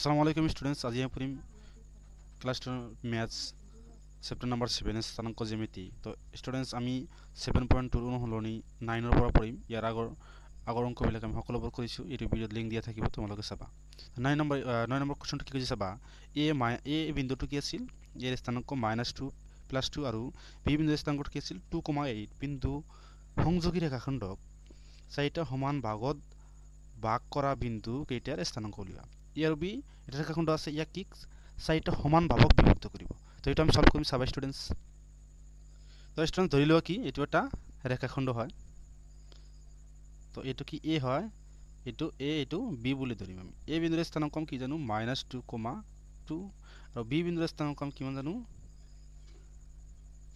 আসসালামু আলাইকুম স্টুডেন্টস আজি আমি পঢ়িম ক্লাছ টেনৰ মেথছ চেপ্টাৰ নাম্বাৰ ছেভেন স্থানাংক জ্যামিতি তো ষ্টুডেণ্টছ আমি ছেভেন পইণ্ট টুৰ সলনি নাইনৰ পৰা পঢ়িম ইয়াৰ আগৰ আগৰ অংকবিলাক আমি সকলোবোৰ কৰিছোঁ এইটো ভিডিঅ'ত লিংক দিয়া থাকিব তোমালোকে চাবা নাইন নম্বৰ নয় নম্বৰ কুৱেশ্যনটো কি কৈছে চাবা এ মাই এ বিন্দুটো কি আছিল ইয়াৰ স্থানাংক মাইনাছ টু প্লাছ টু আৰু বি বিন্দুৰ স্থানাংকটো কি আছিল টু কমা এইট বিন্দু সংযোগী ৰেখাখণ্ডক চাৰিটা সমান ভাগত ভাগ কৰা বিন্দু কেইটাৰ স্থানাংক উলিওৱা এ আৰু বি এটা ৰেখাখণ্ড আছে ইয়াক কি চাৰিটা সমান ভাগক বিভক্ত কৰিব। তো এইটো আমি সলভ কৰিম চাবা ষ্টুডেণ্টছ তো ষ্টুডেণ্টছ ধৰি লোৱা কি এইটো এটা ৰেখাখণ্ড হয়। তো এইটো কি এ হয় এইটো এ এইটো বি বুলি ধৰিম আমি। এ বিন্দুৰ স্থানাংক কি জানো মাইনাছ টু কমা টু আৰু বি বিন্দুৰ স্থানাংক কিমান জানো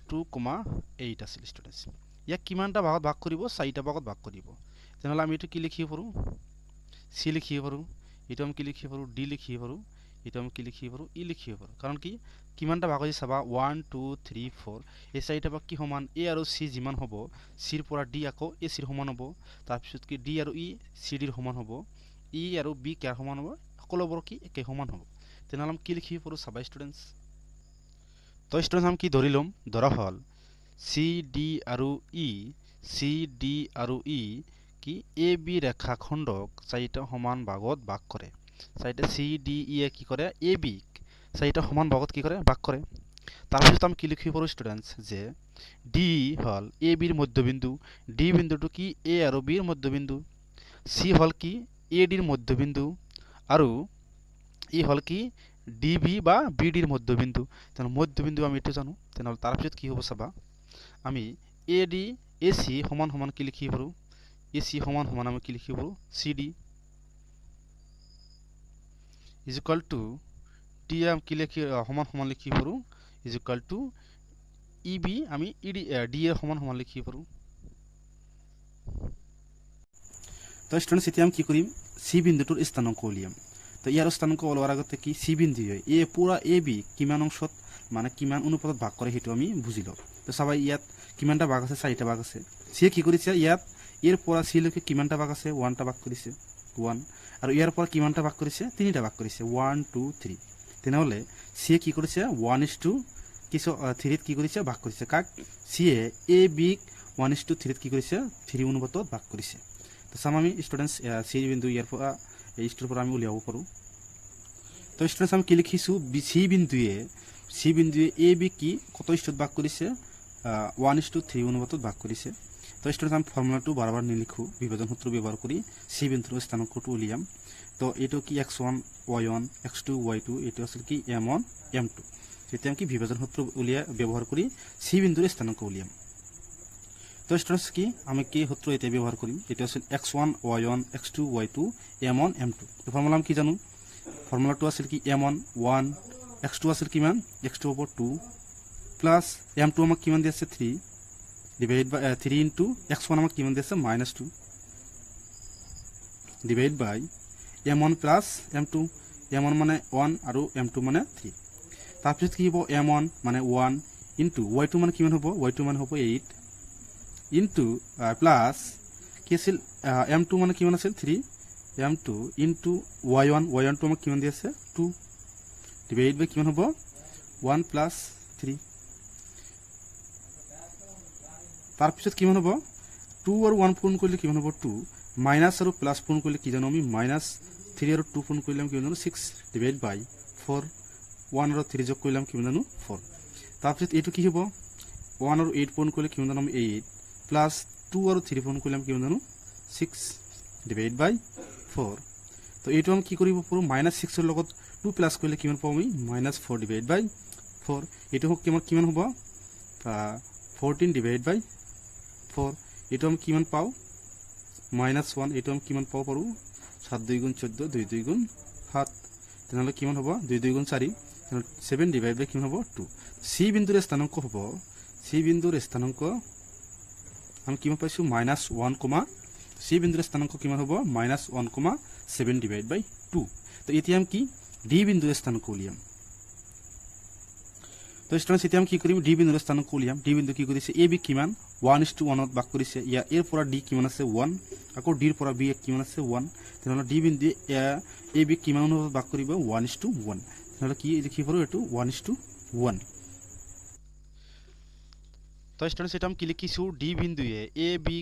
টু কমা এইট আছিল ষ্টুডেণ্টছ ইয়াক কিমানটা ভাগত ভাগ কৰিব চাৰিটা ভাগত ভাগ কৰিব। তেনেহ'লে আমি এইটো কি লিখিব পাৰোঁ? চি লিখিব পাৰোঁ। এইটো আমি কি লিখিব পাৰোঁ? ডি লিখিব পাৰোঁ। এইটো আমি কি লিখিব পাৰোঁ? ই লিখিব পাৰোঁ। কাৰণ কি কিমানটা ভাগ হৈছে চাবা? One two three four. এই চাৰিটা ভাগ কি সমান? এ আৰু চি যিমান হ'ব চিৰ পৰা ডি আকৌ এ চিৰ সমান হ'ব। তাৰপিছত কি ডি আৰু ই চি ডিৰ সমান হ'ব। ই আৰু বি কাৰ সমান হ'ব? সকলোবোৰ কি একে সমান হ'ব। তেনেহ'লে আমি কি লিখিব পাৰোঁ চাবা ষ্টুডেণ্টছ? তো ষ্টুডেণ্টছ আমি কি ধৰি ল'ম? ধৰা হ'ল চি ডি আৰু ই চি ডি আৰু ই কি? এ বি ৰেখাখণ্ডক চাৰিটা সমান ভাগত ভাগ কৰে। চাৰিটা চি ডি ইয়ে কি কৰে? এ বি চাৰিটা সমান ভাগত কি কৰে? ভাগ কৰে। তাৰপিছত আমি কি লিখিব পাৰোঁ ষ্টুডেণ্টছ যে ডি হ'ল এ বিৰ মধ্যবিন্দু। ডি বিন্দুটো কি? এ আৰু বিৰ মধ্যবিন্দু। চি হ'ল কি? এ ডিৰ মধ্যবিন্দু। আৰু ই হ'ল কি? ডি বি বা বি ডিৰ মধ্যবিন্দু। তেনেহ'লে মধ্যবিন্দু আমি এইটো জানো। তেনেহ'লে তাৰপিছত কি হ'ব চাবা? আমি এ ডি এ চি সমান সমান কি লিখিব পাৰোঁ? এ সমান সমান আমি কি লিখিব? D is equal to T আমি কি লিখি সমান সমান লিখিব পাৰোঁ ইজ ইকুৱেল টু ই আমি ই ডি এ সমান সমান লিখিব পাৰোঁ তো ষ্টুডেণ্টছ এতিয়া আমি কি কৰিম? চি বিন্দুটোৰ স্থানাংক উলিয়াম। তো ইয়াৰ স্থানাংক ওলোৱাৰ আগতে কি চি বিন্দু হয়? এ পূৰা এ বি কিমান অংশত মানে কিমান অনুপাতত ভাগ কৰে সেইটো আমি বুজি লওঁ। তো চাবা ইয়াত কিমানটা ভাগ আছে? চাৰিটা ভাগ আছে। চিয়ে কি কৰিছে? ইয়াত ইয়াৰ পৰা চিলৈকে কিমানটা ভাগ আছে? ওৱানটা ভাগ কৰিছে ওৱান আৰু ইয়াৰ পৰা কিমানটা ভাগ কৰিছে তিনিটা ভাগ কৰিছে ওৱান টু থ্ৰী তেনেহ'লে চিয়ে কি কৰিছে ওৱান ইজ টু কিছু থ্ৰীত কি কৰিছে ভাগ কৰিছে কাক? চিয়ে এ বিক ওৱান ইজ টু থ্ৰীত কি কৰিছে থ্ৰী অনুপাতত ভাগ কৰিছে তো চাম আমি ষ্টুডেণ্টছ চি বিন্দু ইয়াৰ পৰা, এই ষ্টৰ পৰা আমি উলিয়াব পাৰোঁ। তো ষ্টুডেণ্টছ আমি কি লিখিছোঁ? চি বিন্দুৱে চি বিন্দুৱে এ বি কি, কত ষ্টত ভাগ কৰিছে ওৱান ইজ টু থ্ৰী অনুপাতত ভাগ কৰিছে তো ষ্টুডেণ্টছ আমি ফৰ্মুলাটো বাৰ বাৰ নিলিখোঁ বিভাজন সূত্ৰ ব্যৱহাৰ কৰি চি বিন্দুৰ স্থানাংকটো উলিয়াম। তো এইটো কি x one y one x two y two এইটো আছিল কি এম ওৱান এম টু তেতিয়া আমি কি বিভাজন সূত্ৰ উলিয়াই ব্যৱহাৰ কৰি চি বিন্দুৰ স্থানাংক উলিয়াম। তো ষ্টুডেণ্টছ কি আমি কি সূত্ৰ এতিয়া ব্যৱহাৰ কৰিম এইটো আছিল x one y one x two y two M one M two formula আমি কি জানো? ফৰ্মুলাটো আছিল কি m one one x two আছিল কিমান এক্স টু হ'ব টু প্লাছ এম টু আমাক কিমান দি আছে three divide by three into x one আমাক কিমান দি আছে minus two divide by m one plus m two M one মানে ওৱান আৰু এম টু মানে থ্ৰী তাৰপিছত কি হ'ব? এম ওৱান মানে ওৱান ইনটু ৱাই টু মানে কিমান হ'ব? ৱাই টু মানে হ'ব এইট ইনটু প্লাছ কি আছিল? এম টু মানে কিমান আছিল? Three m two into y one y ওৱানটো আমাক কিমান দি আছে টু ডিভাইড বাই কিমান হ'ব? ওৱান প্লাছ থ্ৰী তাৰপিছত কিমান হ'ব? টু আৰু ওৱান পূৰণ কৰিলে কিমান হ'ব? টু মাইনাছ আৰু প্লাছ পূৰণ কৰিলে কি জানো আমি? মাইনাছ থ্ৰী আৰু টু পূৰণ কৰিলে আমি কিমান জানো? Six divide by four one আৰু থ্ৰী যোগ কৰিলে আমি কিমান জানো? ফ'ৰ তাৰপিছত এইটো কি হ'ব? ওৱান আৰু এইট পূৰণ কৰিলে কিমান জানো আমি? এইট প্লাছ টু আৰু থ্ৰী পূৰণ কৰিলে আমি কিমান জানো? ছিক্স ডিভাইড বাই ফ'ৰ তো এইটো আমি কি কৰিব পাৰোঁ? মাইনাছ ছিক্সৰ লগত টু প্লাছ কৰিলে কিমান পাওঁ আমি? Minus four divide by four এইটো কিমান কিমান হ'ব? ফ'ৰটিন ডিভাইড বাই ফ'ৰ এইটো আমি কিমান পাওঁ? মাইনাছ ওৱান এইটো আমি কিমান পাব পাৰোঁ? সাত দুই গুণ চৈধ্য, দুই দুই গুণ সাত। তেনেহ'লে কিমান হ'ব? দুই দুই গুণ চাৰি। তেনেহ'লে ছেভেন ডিভাইড বাই কিমান হ'ব? টু চি বিন্দুৰ স্থানাংক হ'ব। চি বিন্দুৰ স্থানাংক আমি কিমান পাইছোঁ? মাইনাছ ওৱান কমা চি বিন্দুৰ স্থানাংক কিমান হ'ব? Minus one comma seven divide by two তো এতিয়া আমি কি? ডি বিন্দুৰ স্থানাংক উলিয়াম। তো ষ্টুডেণ্টছ এতিয়া আমি কি কৰিম? ডি বিন্দুৰ স্থানাংক উলিয়াম। ডি বিন্দু কি কৰিছে? এ বি কিমান? ওৱান ইজ টু ওৱানত ভাগ কৰিছে। ইয়াৰ এৰ পৰা ডি কিমান আছে? ওৱান আকৌ ডিৰ পৰা বি কিমান আছে? ওৱান তেনেহ'লে ডি বিন্দুৱে এ বি কিমান অনুপাতত ভাগ কৰিব? ওৱান ইজ টু ওৱান তেনেহ'লে কি লিখিব পাৰোঁ এইটো ওৱান ইজ টু ওৱান তো ষ্টুডেণ্টছ এটা আমি কি লিখিছোঁ? D বিন্দুৱে A B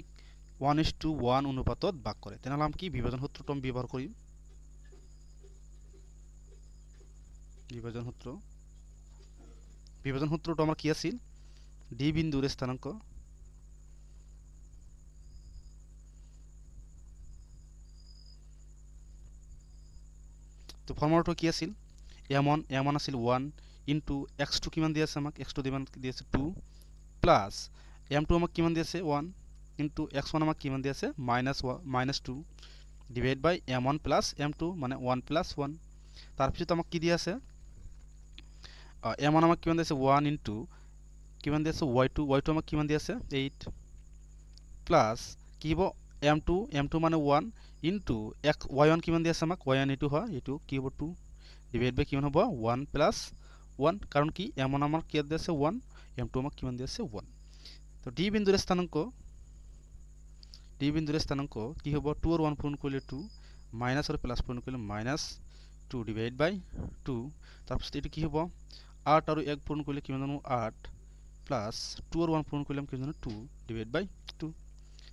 one is two one অনুপাতত ভাগ কৰে। তেনেহ'লে আমি কি বিভাজন সূত্ৰটো আমি ব্যৱহাৰ কৰিম? বিভাজন সূত্ৰ। বিভাজন সূত্ৰটো আমাৰ কি আছিল? ডি বিন্দুৰ স্থানাংক। তো ফৰ্মুলাটো কি আছিল? এম ওৱান এম ওৱান আছিল ওৱান ইনটু এক্সটো কিমান দি আছে আমাক? এক্সটো কিমান দি আছে টু প্লাছ এম টু আমাক কিমান দি আছে? ওৱান ইনটু এক্স ওৱান আমাক কিমান দি আছে? Minus minus two divide by m one plus m two মানে ওৱান প্লাছ ওৱান। তাৰপিছত আমাক কি দি আছে? এম ওৱান আমাক কিমান দি আছে ওৱান ইনটু কিমান দি আছে? ৱাই টু ৱাই টু আমাক কিমান দি আছে? এইট প্লাছ কি হ'ব? এম টু এম টু মানে ওৱান ইনটু এক ৱাই ওৱান কিমান দি আছে আমাক? ৱাই ওৱান এইটো হয়। এইটো কি হ'ব? টু ডিভাইড বাই কিমান হ'ব? ওৱান প্লাছ ওৱান কাৰণ কি এম ওৱান আমাৰ কিমান দি আছে? ওৱান এম টু আমাক কিমান দি আছে? ওৱান তো ডি বিন্দুৰ স্থানাংক ডি বিন্দুৰ স্থানাংক কি হ'ব? টু আৰু ওৱান পূৰণ কৰিলে টু মাইনাছ আৰু প্লাছ পূৰণ কৰিলে minus two divide by two তাৰপিছত এইটো কি হ'ব? আঠ আৰু এক পূৰণ কৰিলে কিমান জানো? আঠ প্লাছ টু আৰু ওৱান পূৰণ কৰিলে কিমান জানো? টু ডিভাইড বাই টু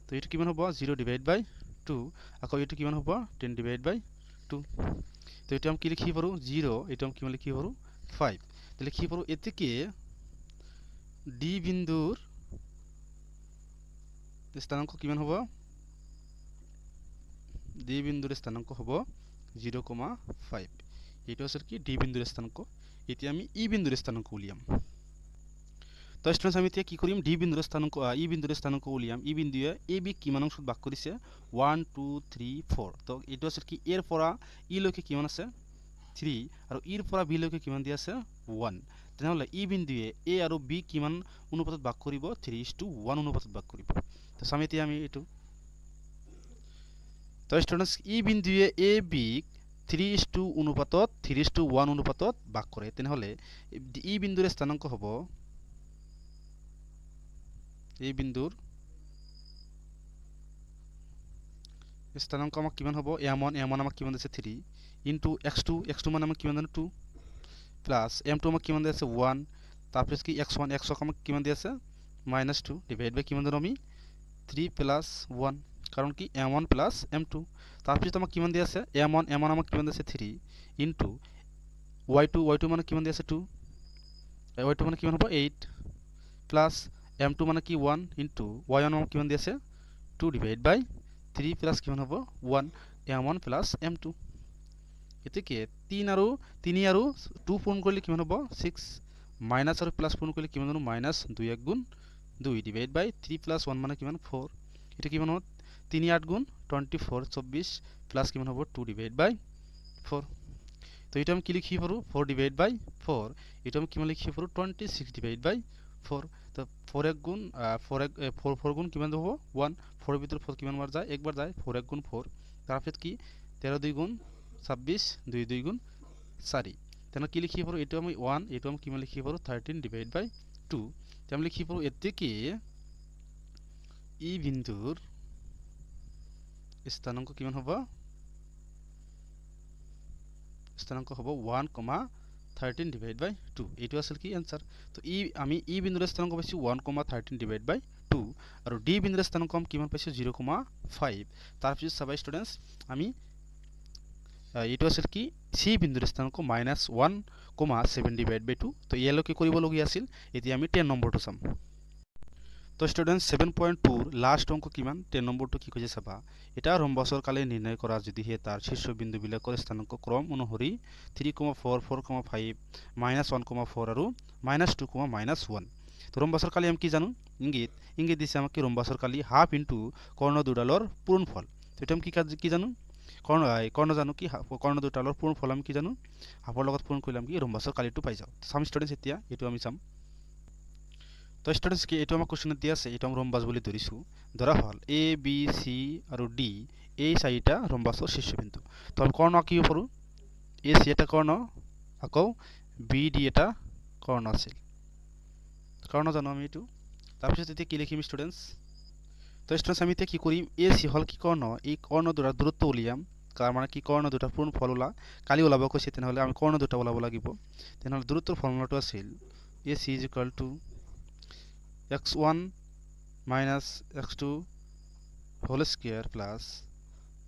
তো এইটো কিমান হ'ব? জিৰ' ডিভাইড বাই টু আকৌ এইটো কিমান হ'ব? টেন ডিভাইড বাই টু তো এইটো আমি কি লিখিব পাৰোঁ জিৰ' এইটো আমি কিমান লিখিব পাৰোঁ ফাইভ তো লিখিব পাৰোঁ এতেকে ডি বিন্দুৰ স্থানাংক কিমান হ'ব? ডি বিন্দুৰ স্থানাংক হ'ব জিৰ' কমা ফাইভ এইটো আছিল কি ডি বিন্দুৰ স্থানাংক এতিয়া আমি ই বিন্দুৰ স্থানাংক উলিয়াম তো ষ্টুডেণ্টছ আমি এতিয়া কি কৰিম ডি বিন্দুৰ স্থানাংক ই বিন্দুৰ স্থানাংক উলিয়াম ই বিন্দুৱে এ বি কিমান অংশত ভাগ কৰিছে ওৱান টু থ্ৰী ফ'ৰ তো এইটো আছিল কি এৰ পৰা ইলৈকে কিমান আছে থ্ৰী আৰু ইৰ পৰা বিলৈকে কিমান দি আছে ওৱান তেনেহ'লে ই বিন্দুৱে এ আৰু বি কিমান অনুপাতত ভাগ কৰিব থ্ৰী ইজ টু ওৱান অনুপাতত ভাগ কৰিব তো চাম এতিয়া আমি এইটো তো ষ্টুডেণ্টছ ই বিন্দুৱে এ বিক থ্ৰী ইজ টু অনুপাতত থ্ৰী ইজ টু ওৱান অনুপাতত ভাগ কৰে তেনেহ'লে ই বিন্দুৰ স্থানাংক হ'ব এই বিন্দুৰ স্থানাংক আমাক কিমান হ'ব? এম ওৱান এম ওৱান আমাক কিমান দিছে? Three. Into x two x two মানে আমাক কিমান জানো টু। প্লাছ এম টু আমাক কিমান দি আছে ওৱান। তাৰপিছত কি এক্স ওৱান এক্সক আমাক কিমান দি আছে? Minus two. ডিভাইড বাই কিমান জানো আমি? Three plus one. কাৰণ কি m one plus m two তাৰপিছত আমাক কিমান দি আছে? এম ওৱান এম ওৱান আমাক কিমান দি আছে? Three into y two y two মানে কিমান দি আছে? টু ৱাই টু মানে কিমান হ'ব? এইট প্লাছ এম টু মানে কি? ওৱান ইনটু ৱাই ওৱান আমাক কিমান দি আছে? Two divide by three plus কিমান হ'ব? One m one plus m two গতিকে তিন আৰু তিনি আৰু টু পূৰণ কৰিলে কিমান হ'ব? ছিক্স মাইনাছ আৰু প্লাছ পূৰণ কৰিলে কিমান জানো মাইনাছ দুই এক গুণ দুই divide by three plus one মানে কিমান ফ'ৰ এতিয়া কিমান হ'ব? তিনি আঠ গুণ টুৱেণ্টি ফ'ৰ চৌব্বিছ প্লাছ কিমান হ'ব? টু ডিভাইড বাই ফ'ৰ তো এইটো আমি কি লিখিব পাৰোঁ? ফ'ৰ ডিভাইড বাই ফ'ৰ এইটো আমি কিমান লিখিব পাৰোঁ? Twenty six divide by four তো ফ'ৰ এক গুণ ফ'ৰ এক ফ'ৰ ফ'ৰ গুণ কিমান হ'ব? ওৱান ফ'ৰৰ ভিতৰত ফ'ৰ কিমান বাৰ যায়? একবাৰ যায়। ফ'ৰ এক গুণ ফ'ৰ তাৰপিছত কি? তেৰ দুই গুণ ছাব্বিছ দুই দুই গুণ চাৰি। তেনেহ'লে কি লিখিব পাৰোঁ? এইটো আমি ওৱান এইটো আমি কিমান লিখিব পাৰোঁ? থাৰ্টিন ডিভাইড বাই টু আমি লিখিব পাৰোঁ এতেকে ই বিন্দুৰ স্থানাংক কিমান হ'ব? স্থানাংক হ'ব one comma thirteen divide by two. এইটো আছিল কি এনচাৰ তো ই আমি ই বিন্দুৰ স্থানাংক পাইছোঁ one comma thirteen divide by two. আৰু ডি বিন্দুৰ স্থানাংক আমি কিমান পাইছোঁ? Zero' comma five. তাৰপিছত চাবা ষ্টুডেণ্টছ আমি এইটো আছিল কি? চি বিন্দুৰ স্থানাংক minus one comma seven divide by two. তো ইয়ালৈকে কৰিবলগীয়া আছিল? এতিয়া আমি টেন নম্বৰটো চাম। তো ষ্টুডেণ্ট ছেভেন পইণ্ট টুৰ লাষ্ট অঙ্ক কিমান টেন নম্বৰটো কি কৈছে চাবা? এটা ৰম্বাসৰ কালে নিৰ্ণয় কৰা যদিহে তাৰ শীৰ্ষবিন্দুবিলাকৰ স্থানাংক ক্ৰম অনুসৰি three comma four four comma five minus one comma four আৰু minus two comma minus one তো ৰম্বাসৰ কালি আমি কি জানো? ইংগিত ইংগিত দিছে আমাক কি ৰম্বাসৰ কালি হাফ ইনটু কৰ্ণ দুডালৰ পূৰণফল। তো এটা আমি কি কি জানো? কৰ্ণ কৰ্ণ জানো কি? কৰ্ণ দুডালৰ পূৰণফল আমি কি জানো? হাফৰ লগত পূৰণ কৰিলে আমি কি ৰম্বাসৰ কালিটো পাই যাওঁ। চাম ষ্টুডেণ্টছ এতিয়া এইটো আমি চাম। তো ষ্টুডেণ্টছ কি এইটো আমাক কুৱেশ্যনত দিয়া আছে, এইটো আমি ৰম্বাস বুলি ধৰিছোঁ। ধৰা হ'ল এ বি চি আৰু ডি এই চাৰিটা ৰম্বাসৰ শীৰ্ষবিন্দু। তো আমি কৰ্ণ আঁকিব পাৰোঁ এ চি এটা কৰ্ণ, আকৌ বি ডি এটা কৰ্ণ আছিল। কৰ্ণ জানো আমি এইটো? তাৰপিছত এতিয়া কি লিখিম ষ্টুডেণ্টছ তো ষ্টুডেন্টস আমি এতিয়া কি কৰিম? এ চি হ'ল কি কৰ্ণ? এই কৰ্ণ দুটাৰ দূৰত্ব উলিয়াম। তাৰ মানে কি কৰ্ণ দুটা পূৰণ ফল ওলা। কালি ওলাব কৈছে, তেনেহ'লে আমি কৰ্ণ দুটা ওলাব লাগিব। তেনেহ'লে দূৰত্বৰ ফৰ্মুলাটো আছিল A C is equal to x one minus x two whole square plus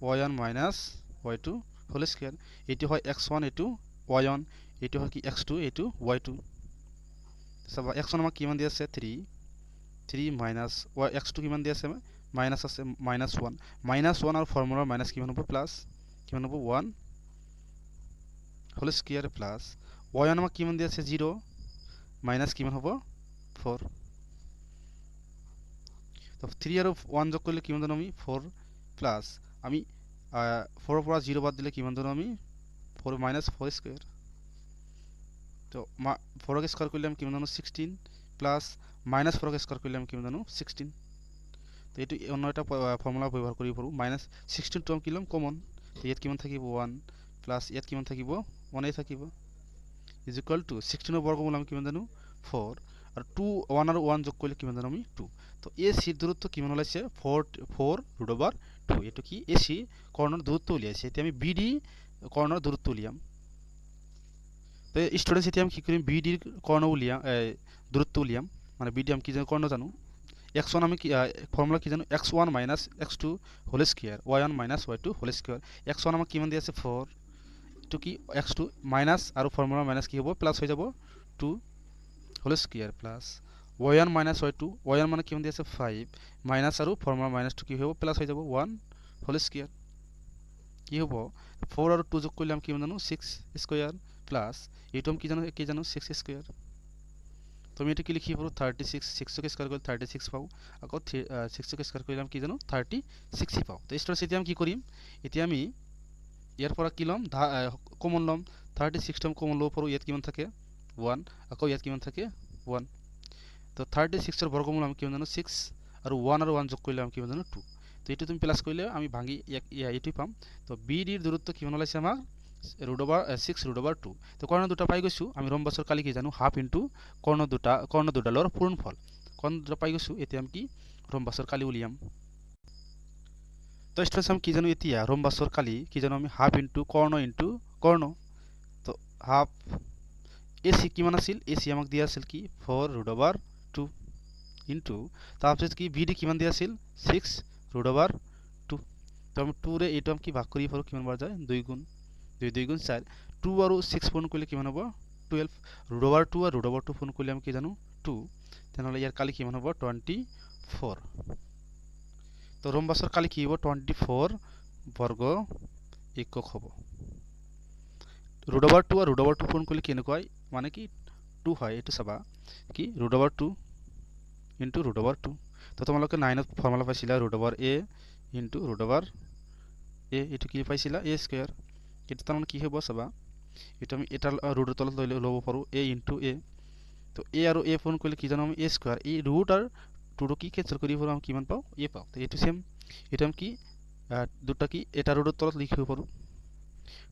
y one minus y two whole square এইটো হয় এক্স ওৱান এইটো ৱাই ওৱান এইটো হয় কি এক্স টু এইটো ৱাই টু চাবা এক্স ওৱান আমাক কিমান দি আছে? Three three minus y x two কিমান দি আছে? মাইনাছ আছে মাইনাছ ওৱান মাইনাছ ওৱান আৰু ফৰ্মুলাৰ মাইনাছ কিমান হ'ব? প্লাছ কিমান হ'ব? One whole square plus y one আমাক কিমান দি আছে? জিৰ' মাইনাছ কিমান হ'ব? ফ'ৰ তো থ্ৰী আৰু ওৱান যোগ কৰিলে কিমান জানো আমি? ফ'ৰ প্লাছ আমি ফ'ৰৰ পৰা জিৰ' বাদ দিলে কিমান জানো আমি? ফ'ৰ মাইনাছ ফ'ৰ স্কুৱেৰ তো মা ফ'ৰক স্কুৱাৰ কৰিলে আমি কিমান জানো? ছিক্সটিন প্লাছ মাইনাছ ফ'ৰক স্কুৱাৰ কৰিলে আমি কিমান জানো? ছিক্সটিন তো এইটো অন্য এটা ফৰ্মুলা ব্যৱহাৰ কৰিব পাৰোঁ মাইনাছ ছিক্সটিনটো আমি কি ল'ম কমন তো ইয়াত কিমান থাকিব? ওৱান প্লাছ ইয়াত কিমান থাকিব? ওৱানেই থাকিব। ইজ ইকুৱেল টু ছিক্সটিনৰ বৰ্গমূল আমি কিমান জানো? ফ'ৰ আৰু টু ওৱান আৰু ওৱান যোগ কৰিলে কিমান জানো আমি? টু তো এ চিৰ দূৰত্ব কিমান ওলাইছে four four root over two এইটো কি? এ চি কৰ্ণৰ দূৰত্ব উলিয়াইছে এতিয়া আমি বি ডি কৰ্ণৰ দূৰত্ব উলিয়াম। তো ষ্টুডেণ্টছ এতিয়া আমি কি কৰিম বি ডিৰ কৰ্ণ উলিয়াম দূৰত্ব উলিয়াম। মানে বি ডি আমি কি জানো? কৰ্ণ জানো? এক্স ওৱান আমি কি ফৰ্মুলা কি জানো? X one minus x two whole square y one minus y two whole square x one আমাক কিমান দি আছে ফ'ৰ এইটো কি? এক্স টু মাইনাছ আৰু ফৰ্মুলা মাইনাছ কি হ'ব? প্লাছ হৈ যাব two whole square plus y one minus y two y one মানে দি আছে? ফাইভ মাইনাছ আৰু ফৰ্মুলা মাইনাছটো কি হ'ব প্লাছ হৈ যাব। ওৱান হোল স্কুৱেৰ কি হ'ব? ফ'ৰ আৰু টু যোগ কৰিলে আমি কিমান জানো? ছিক্স স্কুৱেৰ প্লাছ এইটো আমি কি জানো? কি জানো? ছিক্স স্কুৱেৰ তুমি এইটো কি পাৰোঁ? থাৰ্টি ছিক্স ছিক্সক স্কুৱাৰ কৰিলে থাৰ্টি ছিক্স পাওঁ। আকৌ থ্ৰী ছিক্সক স্কুৱাৰ কৰিলে আমি কি জানো? থাৰ্টি ছিক্সই পাওঁ। তো ষ্টুডেণ্টছ এতিয়া আমি কি কৰিম? এতিয়া আমি ইয়াৰ পৰা কি ল'ম? কমন ল'ম। থাৰ্টি ছিক্সটো আমি কমন ল'ব পাৰোঁ। ইয়াত কিমান থাকে? ওৱান আকৌ ইয়াত কিমান থাকে ওৱান তো থাৰ্টি ছিক্সৰ বৰ্গমূল আমি কিমান জানো ছিক্স আৰু ওৱান আৰু ওৱান যোগ কৰিলে আমি কিমান জানো টু তো এইটো তুমি প্লাছ কৰিলে আমি ভাঙি ইয়াক এইটোৱে পাম তো বি ডিৰ দূৰত্ব কিমান ওলাইছে আমাক root over six root over two তো কৰ্ণ দুটা পাই গৈছোঁ আমি ৰম্বাছৰ কালি কি জানো হাফ ইনটু কৰ্ণ দুটা কৰ্ণ দুডালৰ পূৰণফল কৰ্ণ দুটা পাই গৈছোঁ এতিয়া আমি কি ৰম্বাছৰ কালি উলিয়াম তো ষ্টুডেণ্টছ আমি কি জানো এতিয়া ৰম্বাছৰ কালি কি জানো আমি হাফ ইনটু কৰ্ণ ইনটু কৰ্ণ তো হাফ এ চি কিমান আছিল এ চি আমাক দিয়া আছিল কি? Four root over two into তাৰপিছত কি? বি ডি কিমান দিয়া আছিল? Six root over two. তো আমি টুৰে এইটো আমি কি ভাগ কৰিব পাৰোঁ? কিমান বাৰ যায়? দুই গুণ দুই দুই গুণ চাৰি। টু আৰু ছিক্স পূৰণ কৰিলে কিমান হ'ব? টুৱেল্ভ। ৰুট অভাৰ টু আৰু ৰুট অভাৰ টু পূৰণ কৰিলে আমি কি জানো? টু। তেনেহ'লে ইয়াৰ কালি কিমান হ'ব? টুৱেণ্টি ফ'ৰ তো ৰম্বাছৰ কালি কি হ'ব? টুৱেণ্টি ফ'ৰ বৰ্গ একক হ'ব। ৰুট অভাৰ টু আৰু ৰুট অভাৰ টু পূৰণ কৰিলে কেনেকুৱা হয়? মানে কি টু হয় এইটো চাবা। কি? Root over two into root over two তো তোমালোকে নাইনত ফৰ্মুলা পাইছিলা root over A into root over A এইটো কি পাইছিলা? এ স্কুৱেৰ এইটো তাৰমানে কি হ'ব চাবা? এইটো আমি এটা ৰুটৰ তলত লৈ ল'ব পাৰোঁ এ ইনটু এ তো এ আৰু এ পূৰণ কৰিলে কি জানো আমি এ স্কুৱেৰ এই ৰুট আৰু টুটো কি কেঞ্চেল কৰি পাৰোঁ আমি কিমান পাওঁ? এ পাওঁ। তো এইটো চেম এইটো আমি কি দুটা কি এটা ৰুটৰ তলত লিখিব পাৰোঁ।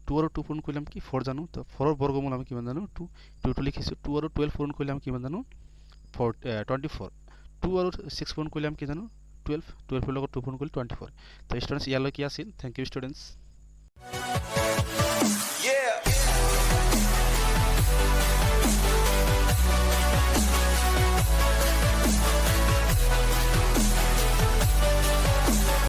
টু আৰু টু পূৰণ কৰিলে আমি কি ফ'ৰ জানো? তো ফ'ৰৰ বৰ্গমূল আমি কিমান জানো? টু টুটো লিখিছোঁ। টু আৰু টুৱেল্ভ পূৰণ কৰিলে আমি কিমান জানো? ফ'ৰ টুৱেণ্টি ফ'ৰ টু আৰু ছিক্স পূৰণ কৰিলে আমি কি জানো? টুৱেল্ভ টুৱেল্ভৰ লগত টু পূৰণ কৰিলে টুৱেণ্টি ফ'ৰ তো ষ্টুডেণ্টছ ইয়ালৈ কি আছিল? Thank you students